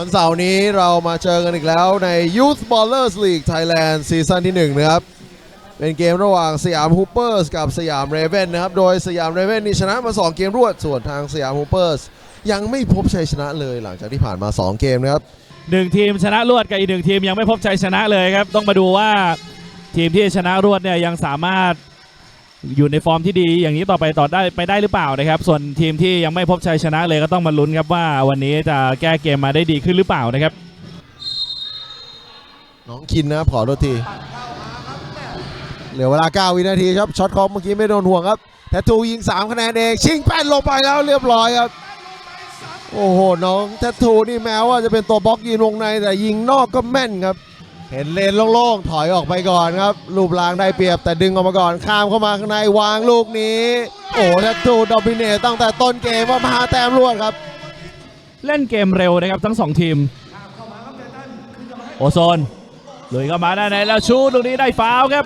วันเสาร์นี้เรามาเจอกันอีกแล้วใน Youth Ballers League Thailand ซีซั่นที่ 1 นะครับ เป็นเกมระหว่างสยามฮูเปอร์สกับสยามเรเวนนะครับ โดยสยามเรเวนนี่ชนะมา 2 เกมรวด ส่วนทางสยามฮูเปอร์สยังไม่พบชัยชนะเลยหลังจากที่ผ่านมา 2 เกมนะครับหนึ่งทีมชนะรวดกับอีกหนึ่งทีมยังไม่พบชัยชนะเลยครับ ต้องมาดูว่าทีมที่ชนะรวดเนี่ยยังสามารถ อยู่ในฟอร์มที่ดีอย่างนี้ต่อไปต่อได้ไปได้หรือเปล่านะครับ ส่วนทีมที่ยังไม่พบชัยชนะเลยก็ต้องมาลุ้นครับว่า วันนี้จะแก้เกมมาได้ดีขึ้นหรือเปล่านะครับ น้องคินนะครับขอโทษที เหลือเวลา 9 วินาทีครับช็อตคอมเมื่อกี้ไม่โดนห่วงครับแททูยิง 3 คะแนนเองชิงแป้นลงไปแล้วเรียบร้อยครับโอ้โหน้องแททูนี่แม้ว่าจะเป็นตัวบล็อกยิงวงในแต่ยิงนอกก็แม่นครับ เห็นเลนโล่งๆถอยออกไปก่อนครับรูปร่างได้เปรียบแต่ดึงออกมาก่อนข้ามเข้ามาข้างในวางลูกนี้ โอ้แททูดอมิเนตตั้งแต่ต้นเกมว่ามาแต้มรวดครับ เล่นเกมเร็วนะครับทั้งสองทีม โอโซนลุยเข้ามาด้านในแล้วชูตรงนี้ได้ฟาวล์ครับ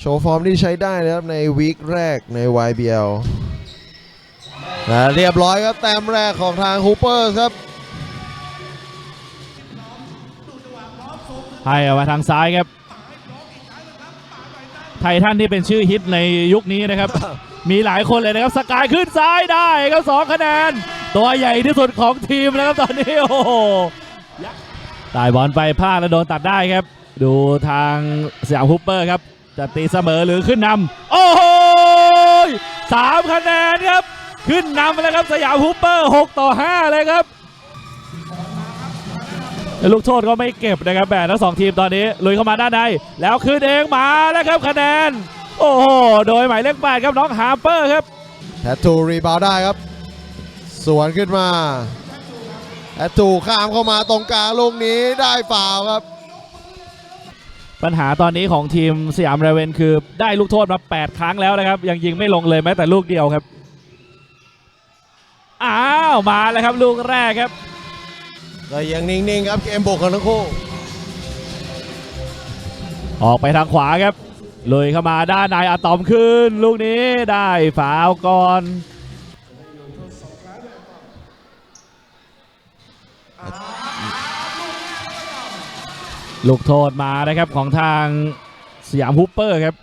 โชว์ฟอร์มที่ใช้ได้นะครับในวีคแรกใน YBL และเรียบร้อยครับแต้มแรกของทางฮูเปอร์ครับ ให้เอามาทางซ้ายครับ ไททันที่เป็นชื่อฮิตในยุคนี้นะครับ มีหลายคนเลยนะครับสกายขึ้นซ้ายได้ครับสองคะแนน ตัวใหญ่ที่สุดของทีมนะครับตอนนี้โอ้โหตายบอลไปพลาดแล้วโดนตัดได้ครับ ดูทางสยามฮุปเปอร์ครับ จะตีเสมอหรือขึ้นนำโอ้โหสามคะแนนครับ ขึ้นนำแล้วครับสยามฮุปเปอร์ 6 ต่อ 5 เลยครับ ลูกโทษก็ไม่เก็บนะครับแบนทั้งสองทีมตอนนี้ลุยเข้ามาด้านในแล้วขึ้นเองมาแล้วครับคะแนน โอ้โหโดยหมายเลขแปดครับน้องฮาร์เปอร์ครับแทตทูรีบาวได้ครับ สวนขึ้นมาแทตทูข้ามเข้ามาตรงกลางลูกนี้ได้ฟาวล์ครับ ปัญหาตอนนี้ของทีมสยามเรเวนคือได้ลูกโทษมา 8 ครั้งแล้วนะครับ ยังยิงไม่ลงเลยแม้แต่ลูกเดียวครับอ้าวมาแล้วครับลูกแรกครับ ก็ยังนิ่งๆครับเกมบุกของทั้งคู่ ออกไปทางขวาครับลุยเข้ามาด้านในอะตอมขึ้น ลูกนี้ได้ฝาวก่อนลูกโทษมานะครับของทางสยามฮุปเปอร์ครับ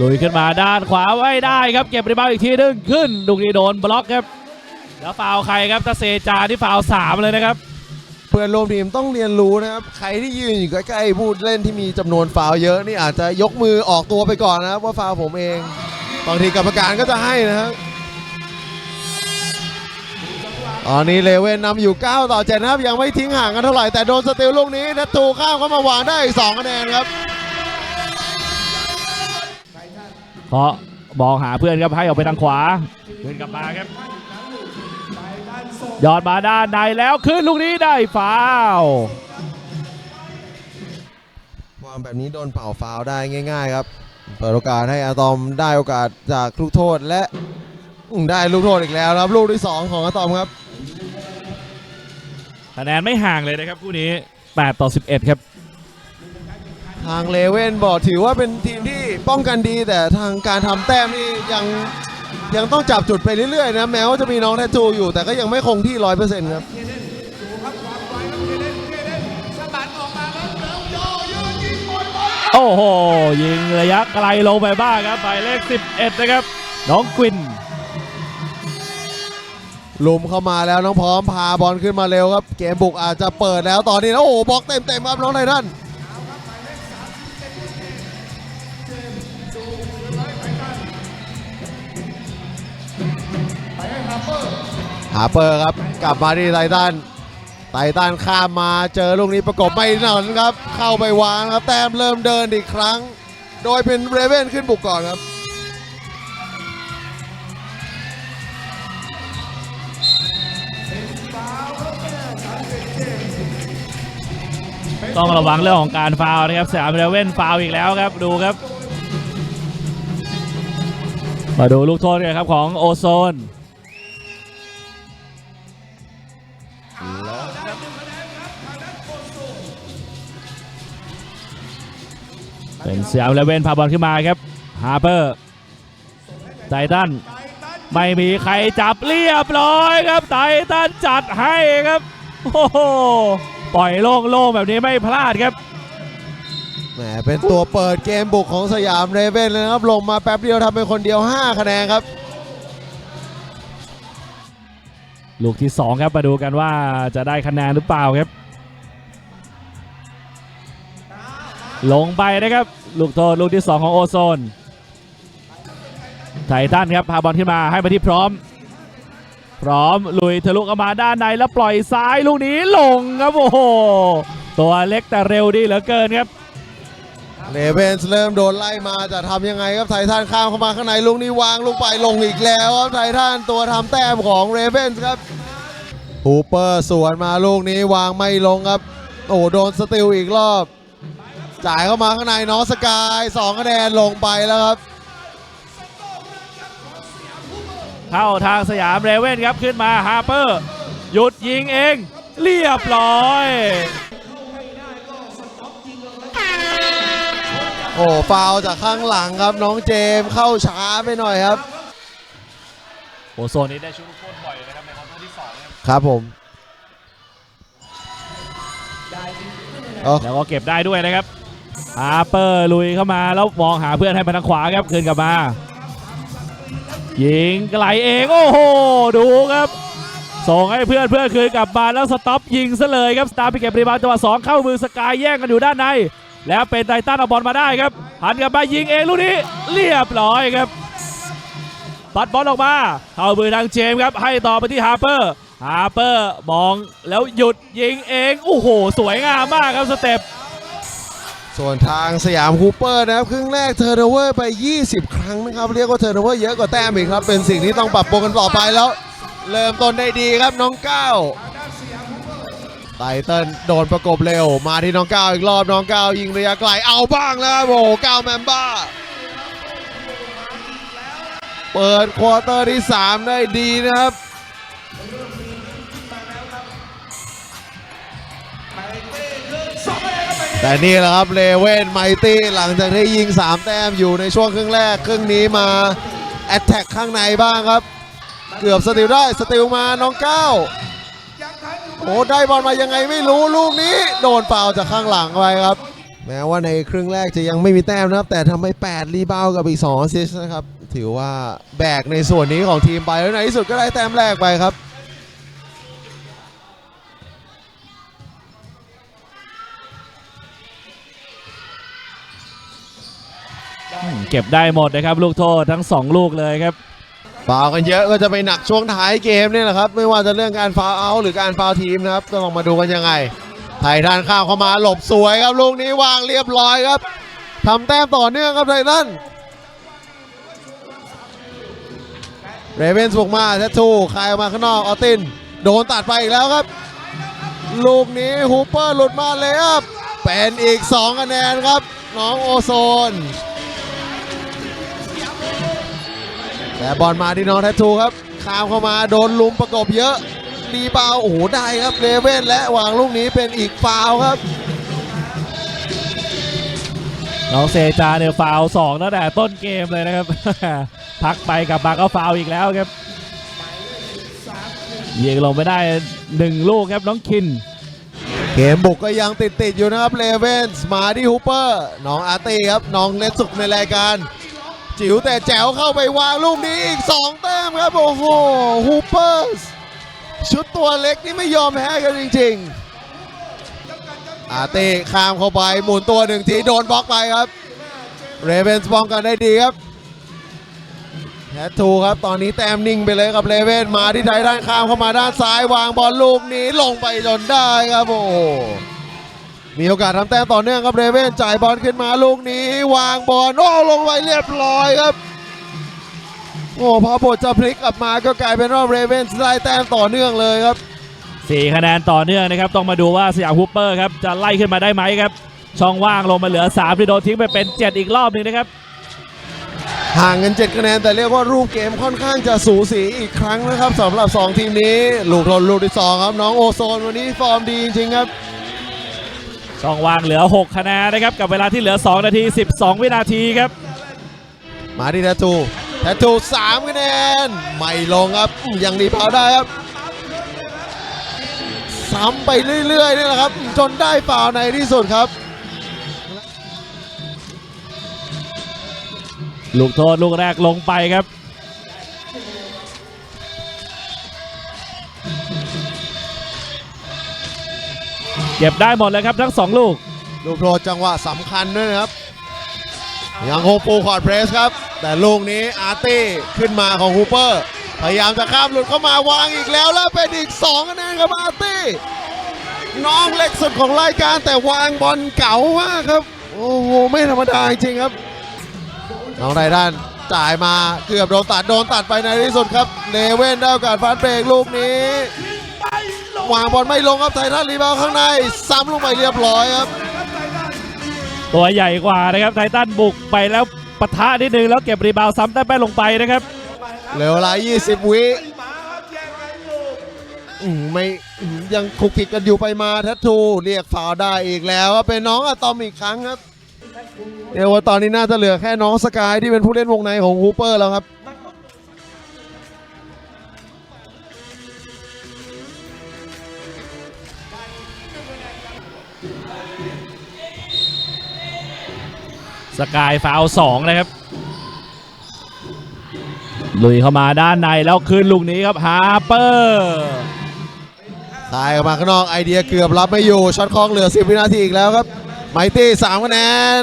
ลุยขึ้นมาด้านขวาไว้ได้ครับ เก็บรีบาวอีกทีนึงขึ้น ลูกนี้โดนบล็อกครับ แล้วฟาวใครครับตาเซจาที่ฟาวสามเลยนะครับ พื่อนร่วมทีมต้องเรียนรู้นะครับ ใครที่ยืนอยู่ใกล้ๆผู้เล่นที่มีจำนวนฟาวเยอะนี่อาจจะยกมือออกตัวไปก่อนนะครับว่าฟาวผมเองบางทีกรรมการก็จะให้นะครับตอนนี้เลเว่นนำอยู่ 9 ต่อ 7 นะครับ ยังไม่ทิ้งห่างกันเท่าไหร่ แต่โดนสติลลูกนี้นัตูข้ามเข้ามาวางได้อีก2คะแนนครับเพราะมองหาเพื่อนครับให้ออกไปทางขวาขึ้นกลับมาครับ ยอดมาด้านในแล้วขึ้นลูกนี้ได้ฟาวล์ความแบบนี้โดนเป่าฟาวล์ได้ง่าย ๆ ครับ เปิดโอกาสให้อะตอมได้โอกาสจากลูกโทษและอืมได้ลูกโทษอีกแล้วนะครับ ลูกที่ 2 ของอะตอมครับคะแนนไม่ห่างเลยนะครับคู่นี้ 8 ต่อ 11 ครับ ทางเลเว่นบอกถือว่าเป็นทีมที่ป้องกันดีแต่ทางการทำแต้มนี่ยัง ยังต้องจับจุดไปเรื่อยๆนะแม้ว่าจะมีน้องแทจูอยู่ แต่ก็ยังไม่คงที่ร้อยเปอร์เซ็นต์ครับโอ้โห ยิงระยะไกลลงไปบ้างครับหมายเลข 11 นะครับ น้องกวินลุมเข้ามาแล้วน้องพร้อมพาบอลขึ้นมาเร็วครับ เกมบุกอาจจะเปิดแล้วตอนนี้แล้วโอ้โหบล็อกเต็มๆครับน้องไททัน ฮาเปอร์ครับกลับมาที่ไททันไททันข้ามมาเจอลูกนี้ประกบไม่หนอนครับ เข้าไปวางครับแต้มเริ่มเดินอีกครั้ง โดยเป็นเรเว่นขึ้นบุกก่อนครับต้องระวังเรื่องของการฟาวนะครับสยามเรเว่นฟาวอีกแล้วครับดูครับ มาดูลูกโทษกันครับของโอโซน สยามเรเว่นพาบอลขึ้นมาครับฮาร์เปอร์ไททันไม่มีใครจับเรียบร้อยครับไททันจัดให้ครับโอ้โหปล่อยโล่งๆแบบนี้ไม่พลาดครับแหมเป็นตัวเปิดเกมบุกของสยามเรเวนเลยนะครับลงมาแป๊บเดียวทำเป็นคนเดียว 5 คะแนนครับ ลูกที่ 2 ครับมาดูกันว่าจะได้คะแนนหรือเปล่าครับ ลงไปนะครับลูกโทษลูกที่ 2 ของโอโซน ไททันครับพาบอลขึ้นมาให้มาที่พร้อม พร้อมลุยทะลุเข้ามาด้านในแล้วปล่อยซ้ายลูกนี้ลงครับโอ้โหตัวเล็กแต่เร็วดีเหลือเกินครับเรเวนส์เริ่มโดนไล่มาจะทำยังไงครับไททันข้ามเข้ามาข้างในลูกนี้วางลูกไปลงอีกแล้วครับไททันตัวทำแต้มของเรเวนส์ครับฮูเปอร์สวนมาลูกนี้วางไม่ลงครับ โอ้โดนสติลอีกรอบ จ่ายเข้ามาข้างในน้องสกาย2คะแนนลงไปแล้วครับ เข้าทางสยามเรเว่นครับขึ้นมาฮาร์เปอร์ หยุดยิงเอง เรียบร้อย โอ้ฟาวล์จากข้างหลังครับน้องเจมส์เข้าช้าไปหน่อยครับโอโซนนี้ได้ชุดลูกโทษบ่อยนะครับในควอเตอร์ที่สองครับครับผมเอาแล้วก็เก็บได้ด้วยนะครับ ฮาเปอร์ลุยเข้ามาแล้วมองหาเพื่อนให้มาทางขวาครับคืนกลับมา ยิงไกลเองโอ้โหดูครับส่งให้เพื่อนเพื่อนคืนกลับมาแล้วสต็อปยิงซะเลยครับสตาร์ไปเก็บรีบาวด์จังหวะสองเข้ามือสกายแย่งกันอยู่ด้านใน แล้วเป็นไททันเอาบอลมาได้ครับหันกลับมายิงเองลูกนี้เรียบร้อยครับปัดบอลออกมาเข้ามือทางเจมส์ครับให้ต่อไปที่ฮาร์เปอร์ฮาร์เปอร์มองแล้วหยุดยิงเองโอ้โห สวยงามมากครับสเต็ป ส่วนทางสยามคูเปอร์นะครับ ครึ่งแรกเทอร์โนเวอร์ไป 20 ครั้งนะครับ เรียกว่าเทอร์โนเวอร์เยอะกว่าแต้มอีกครับ เป็นสิ่งที่ต้องปรับปรุงกันต่อไปแล้ว เริ่มต้นได้ดีครับน้องก้าวไตเติ้ลโดนประกบเร็วมาที่น้องก้าวอีกรอบน้องก้าวยิงระยะไกลเอาบ้างแล้วโอ้ก้าวแมมบ้า เปิดควอเตอร์ที่ 3 ได้ดีนะครับ แต่นี่แหละครับเลเว่นไมตี้หลังจากที่ยิง 3 แต้มอยู่ในช่วงครึ่งแรก ครึ่งนี้มาแอตแทกข้างในบ้างครับ เกือบสติลได้สติลมาน้องก้าวโอ้ได้บอลมายังไงไม่รู้ลูกนี้ โดนเปล่าจากข้างหลังไปครับ แม้ว่าในครึ่งแรกจะยังไม่มีแต้มนะครับ แต่ทำให้ 8 รีบาวกับอีก2อซิสนะครับ ถือว่าแบกในส่วนนี้ของทีมไปแล้วในที่สุดก็ได้แต้มแรกไปครับ เก็บได้หมดนะครับ ลูกโทษทั้ง 2 ลูกเลยครับฟาวกันเยอะก็จะไปหนักช่วงท้ายเกมเนี่ยแหละครับ ไม่ว่าจะเรื่องการฟาวเอาหรือการฟาวทีมนะครับก็ลองมาดูกันยังไง ไททันข้าวเข้ามาหลบสวยครับลูกนี้วางเรียบร้อยครับทำแต้มต่อเนื่องครับไททันเรเวนส์บุกมาแททูคายมาข้างนอกออติน โดนตัดไปอีกแล้วครับ ลูกนี้ฮูเปอร์หลุดมาเลยครับเป็นอีก 2 คะแนนครับ น้องโอโซน แต่บอลมาที่น้องแททูครับข้ามเข้ามาโดนลุมประกบเยอะรีบาวด์โอ้โหได้ครับเลเว่นและวางลูกนี้เป็นอีกฟาวล์ครับน้องเซจาเนี่ยฟาวล์สองตั้งแต่ต้นเกมเลยนะครับ พักไปกลับมาก็ฟาวล์อีกแล้วครับยิงลงไม่ได้หนึ่งลูกครับน้องคิน เกมบุกก็ยังติดติดๆอยู่นะครับเลเว่นมาที่ฮูเปอร์น้องอาร์ตี้ครับน้องเล็ดสุกในรายการ จิ๋วแต่แจ๋วเข้าไปวางลูกนี้อีก 2 แต้มครับ โอ้โหฮูเปอร์ชุดตัวเล็กนี่ไม่ยอมแพ้กันจริง ๆ อาร์ตี้ข้ามเข้าไปหมุนตัวหนึ่งทีโดนบล็อกไปครับ เรเวนส์ป้องกันได้ดีครับแททูครับ ตอนนี้แต้มนิ่งไปเลยครับเลเว่นมาที่ไทยด้านข้ามเข้ามาด้านซ้ายวางบอลลูกนี้ลงไปจนได้ครับโอ้ มีโอกาสทำแต้มต่อเนื่องครับเรเว่นจ่ายบอลขึ้นมาลูกนี้ วางบอลโอ้ลงไปเรียบร้อยครับ โอ้พอบทจะพลิกกลับมาก็กลายเป็นว่าเรเว่นได้แต้มต่อเนื่องเลยครับ4คะแนนต่อเนื่องนะครับ ต้องมาดูว่าสยามฮูปเปอร์ครับจะไล่ขึ้นมาได้ไหมครับ ช่องว่างลงมาเหลือ3ที่โดนทิ้งไปเป็น 7 อีกรอบหนึ่งนะครับห่างกัน 7 คะแนนแต่เรียกว่ารูปเกมค่อนข้างจะสูสีอีกครั้งนะครับสำหรับ 2 ทีมนี้ ลูกทนลูกที่2ครับน้องโอโซนวันนี้ฟอร์มดีจริงๆครับ ช่องว่างเหลือ 6 คะแนนนะครับ กับเวลาที่เหลือ 2 นาที 12 วินาทีครับ มาที่แททูแททู3คะแนน ไม่ลงครับอืมยังรีพาวได้ครับซ้ำไปเรื่อยๆนี่แหละครับ จนได้ฟาวล์ในที่สุดครับ ลูกโทษลูกแรกลงไปครับ เก็บได้หมดเลยครับทั้งสองลูก ลูกโทษจังหวะสำคัญด้วยนะครับ ยังคงปูคอร์ดเพรสครับ แต่ลูกนี้อาร์ตี้ขึ้นมาของฮูเปอร์ พยายามจะข้ามหลุดเข้ามาวางอีกแล้วแล้วเป็นอีก2คะแนนครับอาร์ตี้น้องเล็กสุดของรายการแต่วางบอลเก๋ามากครับ โอ้โห ไม่ธรรมดาจริงครับ น้องไททันจ่ายมาเกือบโดนตัดโดนตัดไปในที่สุดครับเลเว่นได้โอกาสฟาสต์เบรกลูกนี้ วางบอลไม่ลงครับไททันรีบาวด์ข้างใน ซ้ำลงไปเรียบร้อยครับ ตัวใหญ่กว่านะครับไททันบุกไปแล้วปะทะนิดนึงแล้วเก็บรีบาวด์ซ้ำแต้มแป้นลงไปนะครับเหลือเวลา 20 วิอืมไม่อืมยังคุกคิกกันอยู่ไปมาแทททูเรียกฟาวล์ได้อีกแล้วครับเป็นน้องอะตอมอีกครั้งครับเดี๋ยวว่าตอนนี้น่าจะเหลือแค่น้องสกายที่เป็นผู้เล่นวงในของฮูเปอร์แล้วครับ สกายฟาวสองนะครับ ลุยเข้ามาด้านในแล้วคืนลูกนี้ครับฮาร์เปอร์ตายออกมาข้างนอกไอเดียเกือบรับไม่อยู่ช็อตคล้องเหลือ 10 วินาทีอีกแล้วครับ ไมตี้3คะแนน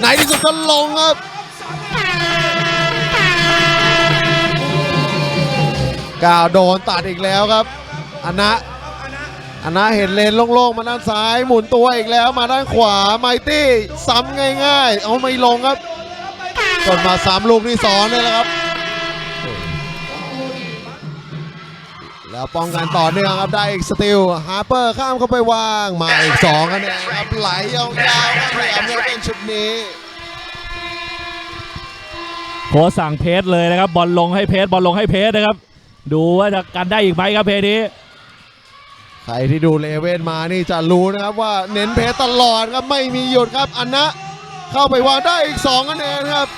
ในที่สุดก็ลงครับก้าวโดนตัดอีกแล้วครับอนะ อนะเห็นเลนโล่งๆมาด้านซ้ายหมุนตัวอีกแล้วมาด้านขวาไมตี้ซ้ำง่ายๆ เอาไม่ลงครับจนมาซ้ำลูกที่สองนี่แหละครับ แล้วป้องกันต่อเนื่องครับได้อีกสติลฮาร์เปอร์ข้ามเข้าไปวางมาอีก2คะแนนครับไหลยาวๆครับพยายามจะเป็นชุดนี้โค้ชสั่งเพจเลยนะครับบอลลงให้เพจบอลลงให้เพจนะครับ ดูว่าจะกันได้อีกไหมครับเพจนี้ ใครที่ดูเลเว่นมานี่จะรู้นะครับว่าเน้นเพสตลอดครับไม่มีหยุดครับอันนะเข้าไปวางได้อีก2คะแนนครับ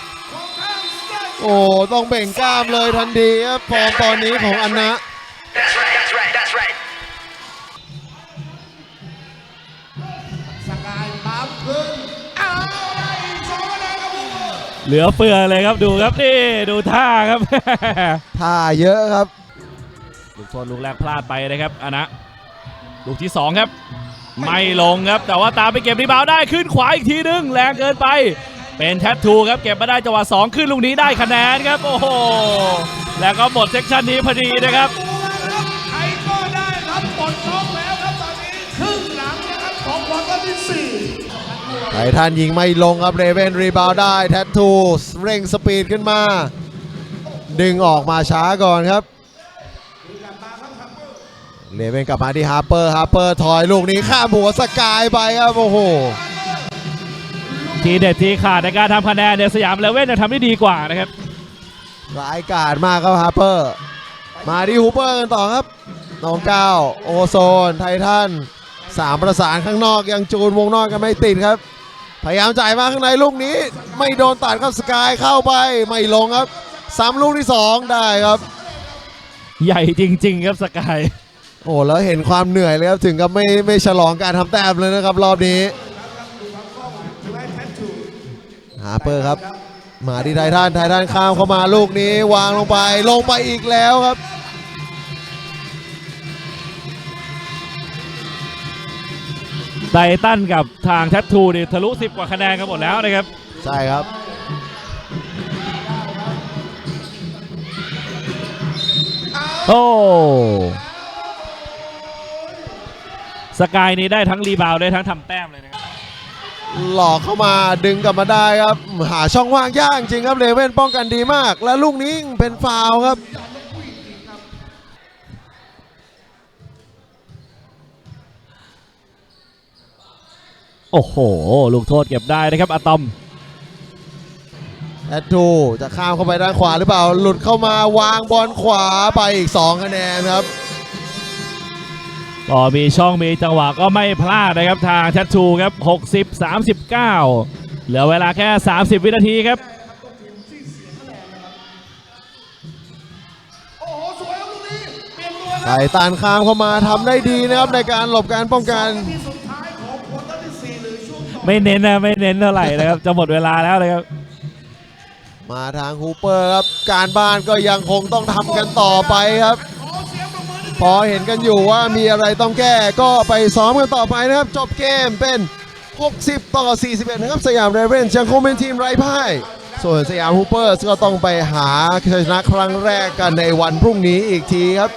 โอ้ต้องเบ่งกล้ามเลยทันทีครับฟอร์มตอนนี้ของอันนะ That's right, that's right, that's right. สกายปั๊มขึ้นเอาได้อีกสองคะแนนครับผมเหลือเฟือเลยครับดูครับนี่ดูท่าครับ ท่าเยอะครับ ลูกโทษลูกแรกพลาดไปนะครับอานะ ลูกที่ 2 ครับ ไม่ลงครับ แต่ว่าตามไปเก็บรีบาวด์ได้ขึ้นขวาอีกทีนึง แรงเกินไป เป็นแทททูครับ เก็บมาได้จังหวะ2ขึ้นลูกนี้ได้คะแนนครับ โอ้โห แล้วก็หมดเซกชันนี้พอดีนะครับใครก็ได้ครับปลดล็อกแล้วครับตอนนี้ครึ่งหลังนะครับของบอลก็ที่สี่ไททันยิงไม่ลงครับเรเวนรีบาวด์ได้แทททูเร่งสปีดขึ้นมา ดึงออกมาช้าก่อนครับ เรเวนกลับมาที่ฮาร์เปอร์ฮาร์เปอร์ถอยลูกนี้ข้ามหัวสกายไปครับโอ้โหทีเด็ดทีขาดในการทำคะแนนเนี่ยสยามเลเว่นจะทำได้ดีกว่านะครับร้ายกาจมากครับฮาร์เปอร์ มาที่ฮูเปอร์กันต่อครับน้องก้าวโอโซน ไททันสามประสานข้างนอกยังจูนวงนอกกันไม่ติดครับ พยายามจ่ายมาข้างในลูกนี้ ไม่โดนตัดครับสกายเข้าไปไม่ลงครับซ้ำลูกที่สองได้ครับ ใหญ่จริง ๆ ครับสกาย โอ้แล้วเห็นความเหนื่อยเลยครับถึงกับไม่ไม่ฉลองการทำแต้มเลยนะครับรอบนี้ฮาร์เปอร์ครับ มาที่ไททันไททันข้ามเข้ามาลูกนี้ วางลงไปลงไปอีกแล้วครับไททันกับทางแทททูนี่ทะลุ 10 กว่าคะแนนกันหมดแล้วนะครับ ใช่ครับโอ้ สกายนี่ได้ทั้งรีบาวด์ได้ทั้งทำแต้มเลยนะครับ หลอกเข้ามาดึงกลับมาได้ครับหาช่องว่างยากจริงครับเลเว่นป้องกันดีมาก และลูกนี้เป็นฟาวล์ครับ โอ้โห ลูกโทษเก็บได้นะครับอะตอม แอดทูจะข้ามเข้าไปด้านขวาหรือเปล่า หลุดเข้ามาวางบอลขวาไปอีก 2 คะแนนครับ ก็มีช่องมีจังหวะก็ไม่พลาดนะครับทางแทททูครับ 60 39 เหลือเวลาแค่ 30 วินาทีครับโอ้โหสวยครับลูกนี้เปลี่ยนตัวไก่ตานคามเข้ามาทำได้ดีนะครับในการหลบการป้องกันที่สุดท้ายของควอเตอร์ที่สี่หรือช่วงต่อไม่เน้นนะไม่เน้นเท่าไหร่นะครับ จะหมดเวลาแล้วเลยครับ มาทางฮูเปอร์ครับ การบ้านก็ยังคงต้องทำกันต่อไปครับ พอเห็นกันอยู่ว่ามีอะไรต้องแก้ก็ไปซ้อมกันต่อไปนะครับ จบเกมเป็น 60 ต่อ 41 นะครับ สยามเรเวนยังคงเป็นทีมไร้พ่าย ส่วนสยามฮูเปอร์ก็ต้องไปหาชัยชนะครั้งแรกกันในวันพรุ่งนี้อีกทีครับ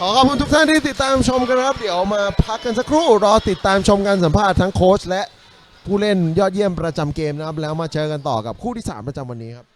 ขอขอบคุณทุกท่านที่ติดตามชมกันครับ เดี๋ยวมาพักกันสักครู่ รอติดตามชมการสัมภาษณ์ทั้งโค้ชและผู้เล่นยอดเยี่ยมประจำเกมนะครับ แล้วมาเจอกันต่อกับคู่ที่ 3 ประจำวันนี้ครับ